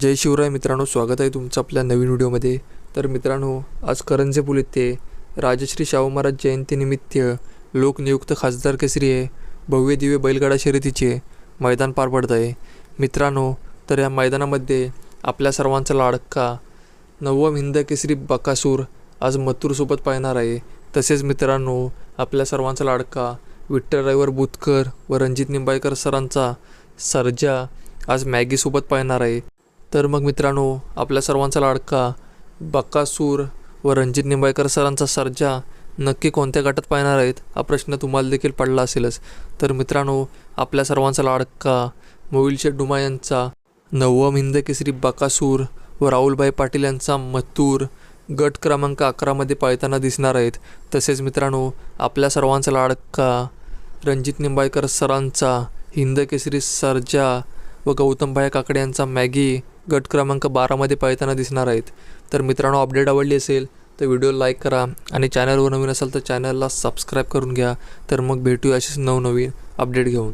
जय शिवराय मित्रांनो स्वागत आहे तुमचं आपल्या नवीन व्हिडिओमध्ये. तर मित्रांनो आज करंजेपुल येथे राजश्री शाहू महाराज जयंतीनिमित्त लोकनियुक्त खासदार केसरी आहे. भव्य दिव्य बैलगाडा शर्यतीचे मैदान पार पडत आहे. मित्रांनो तर या मैदानामध्ये आपल्या सर्वांचा लाडका नवम हिंद केसरी बकासूर आज मथुरसोबत पाहणार आहे. तसेच मित्रांनो आपल्या सर्वांचा लाडका विठ्ठल ड्रायव्हर बुतकर व रणजित निंबाळकर सरांचा सर्जा आज मॅगीसोबत पाहणार आहे. तर मग मित्रांनो आपल्या सर्वांचा लाडका बक्कासूर व रणजित निंबाळकर सरांचा सर्जा नक्की कोणत्या गटात पाहणार आहेत? हा प्रश्न तुम्हाला देखील पडला असेलच. तर मित्रांनो आपल्या सर्वांचा लाडका मोविलशेठ डुमा यांचा नवम हिंद केसरी बकासूर व राहुलभाई पाटील यांचा मथूर गट क्रमांक अकरामध्ये पाळताना दिसणार आहेत. तसेच मित्रांनो आपल्या सर्वांचा लाडका रणजित निंबाळकर सरांचा हिंद केसरी सर्जा व गौतमभाई काकडे यांचा मॅगी गट क्रमांक बारामध्ये पाळताना दिसणार आहेत. तर मित्रांनो अपडेट आवडली असेल तर व्हिडिओ लाईक करा आणि चॅनलवर नवीन असाल तर चॅनलला सबस्क्राईब करून घ्या. तर मग भेटूया अशीच नवनवीन अपडेट घेऊन.